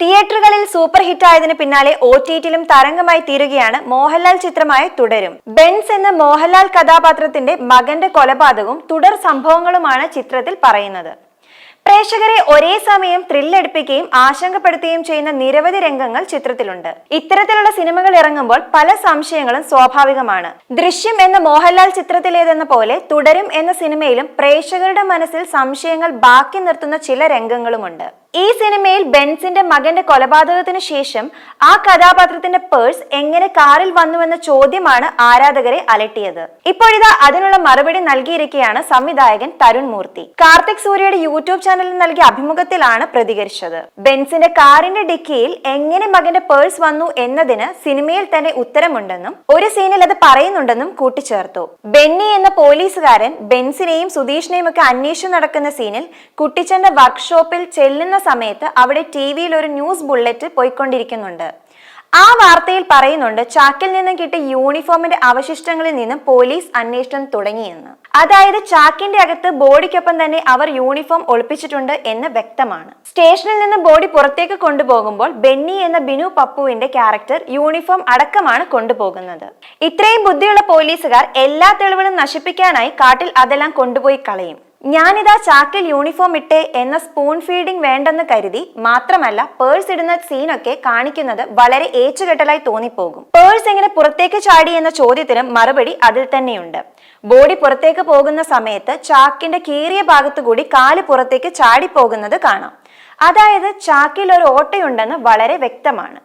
തിയേറ്ററുകളിൽ super hit ആയതിനു പിന്നാലെ ഒ ടി ടിയിലും തരംഗമായി തീരുകയാണ് മോഹൻലാൽ ചിത്രമായ തുടരും. ബെൻസ് എന്ന മോഹൻലാൽ കഥാപാത്രത്തിന്റെ മകന്റെ കൊലപാതകവും തുടർ സംഭവങ്ങളുമാണ് ചിത്രത്തിൽ പറയുന്നത്. പ്രേക്ഷകരെ ഒരേ സമയം ത്രില്ലടിപ്പിക്കുകയും ആശങ്കപ്പെടുത്തുകയും ചെയ്യുന്ന നിരവധി രംഗങ്ങൾ ചിത്രത്തിലുണ്ട്. ഇത്തരത്തിലുള്ള സിനിമകൾ ഇറങ്ങുമ്പോൾ പല സംശയങ്ങളും സ്വാഭാവികമാണ്. ദൃശ്യം എന്ന മോഹൻലാൽ ചിത്രത്തിലേതെന്ന പോലെ തുടരും എന്ന സിനിമയിലും പ്രേക്ഷകരുടെ മനസ്സിൽ സംശയങ്ങൾ ബാക്കി നിർത്തുന്ന ചില രംഗങ്ങളുമുണ്ട്. ഈ സിനിമയിൽ ബെൻസിന്റെ മകന്റെ കൊലപാതകത്തിന് ശേഷം ആ കഥാപാത്രത്തിന്റെ പേഴ്സ് എങ്ങനെ കാറിൽ വന്നുവെന്ന ചോദ്യമാണ് ആരാധകരെ അലട്ടിയത്. ഇപ്പോഴിതാ അതിനുള്ള മറുപടി നൽകിയിരിക്കുകയാണ് സംവിധായകൻ തരുൺ മൂർത്തി. കാർത്തിക് സൂര്യയുടെ യൂട്യൂബ് ചാനലിൽ നൽകിയ അഭിമുഖത്തിലാണ് പ്രതികരിച്ചത്. ബെൻസിന്റെ കാറിന്റെ ഡിക്കിയിൽ എങ്ങനെ മകന്റെ പേഴ്സ് വന്നു എന്നതിന് സിനിമയിൽ തന്നെ ഉത്തരമുണ്ടെന്നും ഒരു സീനിൽ അത് പറയുന്നുണ്ടെന്നും കൂട്ടിച്ചേർത്തു. ബെന്നി എന്ന പോലീസുകാരൻ ബെൻസിനെയും സുധീഷിനെയും ഒക്കെ അന്വേഷിച്ചു നടക്കുന്ന സീനിൽ കുട്ടിച്ചന്റെ വർക്ക്ഷോപ്പിൽ ചെല്ലുന്ന സമയത്ത് അവിടെ ടി വിയിൽ ഒരു ന്യൂസ് ബുള്ളറ്റ് പോയിക്കൊണ്ടിരിക്കുന്നുണ്ട്. ആ വാർത്തയിൽ പറയുന്നുണ്ട് ചാക്കിൽ നിന്നും കിട്ടിയ യൂണിഫോമിന്റെ അവശിഷ്ടങ്ങളിൽ നിന്നും പോലീസ് അന്വേഷണം തുടങ്ങിയെന്ന് അതായത് ചാക്കിന്റെ അകത്ത് ബോഡിക്കൊപ്പം തന്നെ അവർ യൂണിഫോം ഒളിപ്പിച്ചിട്ടുണ്ട് എന്ന് വ്യക്തമാണ്. സ്റ്റേഷനിൽ നിന്ന് ബോഡി പുറത്തേക്ക് കൊണ്ടുപോകുമ്പോൾ ബെന്നി എന്ന ബിനു പപ്പുവിന്റെ ക്യാരക്ടർ യൂണിഫോം അടക്കമാണ് കൊണ്ടുപോകുന്നത്. ഇത്രയും ബുദ്ധിയുള്ള പോലീസുകാർ എല്ലാ തെളിവുകളും നശിപ്പിക്കാനായി കാട്ടിൽ അതെല്ലാം കൊണ്ടുപോയി കളയും. ഞാനിതാ ചാക്കിൽ യൂണിഫോം ഇട്ടേ എന്ന സ്പൂൺ ഫീഡിംഗ് വേണ്ടെന്ന് കരുതി മാത്രമല്ല പേഴ്സ് ഇടുന്ന സീനൊക്കെ കാണിക്കുന്നത് വളരെ ഏച്ചുകെട്ടലായി തോന്നിപ്പോകും. പേഴ്സ് എങ്ങനെ പുറത്തേക്ക് ചാടി എന്ന ചോദ്യത്തിനും മറുപടി അതിൽ തന്നെയുണ്ട്. ബോഡി പുറത്തേക്ക് പോകുന്ന സമയത്ത് ചാക്കിന്റെ കീറിയ ഭാഗത്തുകൂടി കാൽ പുറത്തേക്ക് ചാടിപ്പോകുന്നത് കാണാം. അതായത് ചാക്കിൽ ഒരു ഓട്ടയുണ്ടെന്ന് വളരെ വ്യക്തമാണ്.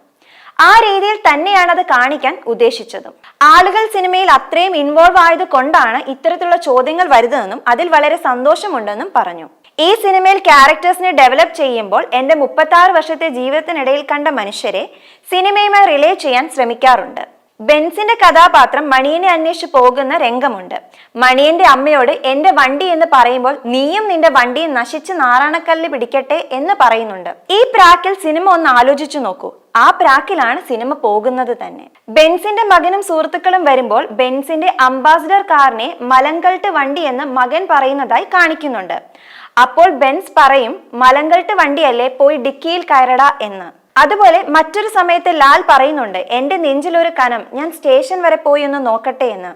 ആ രീതിയിൽ തന്നെയാണ് അത് കാണിക്കാൻ ഉദ്ദേശിച്ചതും. ആളുകൾ സിനിമയിൽ അത്രയും ഇൻവോൾവ് ആയത് കൊണ്ടാണ് ഇത്തരത്തിലുള്ള ചോദ്യങ്ങൾ വരുന്നതെന്നും അതിൽ വളരെ സന്തോഷമുണ്ടെന്നും പറഞ്ഞു. ഈ സിനിമയിൽ ക്യാരക്ടേഴ്സിനെ ഡെവലപ്പ് ചെയ്യുമ്പോൾ എന്റെ മുപ്പത്തി വർഷത്തെ ജീവിതത്തിനിടയിൽ കണ്ട മനുഷ്യരെ സിനിമയുമായി റിലേ ചെയ്യാൻ ശ്രമിക്കാറുണ്ട്. ബെൻസിന്റെ കഥാപാത്രം മണിയനെ അന്വേഷിച്ച് പോകുന്ന രംഗമുണ്ട്. മണിയന്റെ അമ്മയോട് എന്റെ വണ്ടി എന്ന് പറയുമ്പോൾ നീയും നിന്റെ വണ്ടിയും നശിച്ച് നാറാണക്കല്ല് പിടിക്കട്ടെ എന്ന് പറയുന്നുണ്ട്. ഈ പ്രാക്കിൽ സിനിമ ഒന്ന് ആലോചിച്ചു നോക്കൂ. ആ പ്രാക്കിലാണ് സിനിമ പോകുന്നത് തന്നെ. ബെൻസിന്റെ മകനും സുഹൃത്തുക്കളും വരുമ്പോൾ ബെൻസിന്റെ അംബാസിഡർ കാറിനെ മലങ്കൾട്ട് വണ്ടി എന്ന് മകൻ പറയുന്നതായി കാണിക്കുന്നുണ്ട്. അപ്പോൾ ബെൻസ് പറയും മലങ്കൾട്ട് വണ്ടിയല്ലേ പോയി ഡിക്കിയിൽ കയറടാ എന്ന്. അതുപോലെ മറ്റൊരു സമയത്ത് ലാൽ പറയുന്നുണ്ട് എന്റെ നെഞ്ചിലൊരു കനം ഞാൻ സ്റ്റേഷൻ വരെ പോയി ഒന്ന് നോക്കട്ടെ എന്ന്.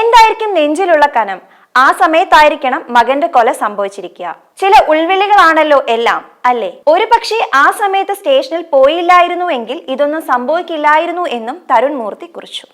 എന്തായിരിക്കും നെഞ്ചിലുള്ള കനം? ആ സമയത്തായിരിക്കണം മകന്റെ കൊല സംഭവിച്ചിരിക്കുക. ചില ഉൾവിളികളാണല്ലോ എല്ലാം അല്ലേ? ഒരു പക്ഷേ ആ സമയത്ത് സ്റ്റേഷനിൽ പോയില്ലായിരുന്നു എങ്കിൽ ഇതൊന്നും സംഭവിക്കില്ലായിരുന്നു എന്നും തരുൺ മൂർത്തി കുറിച്ചു.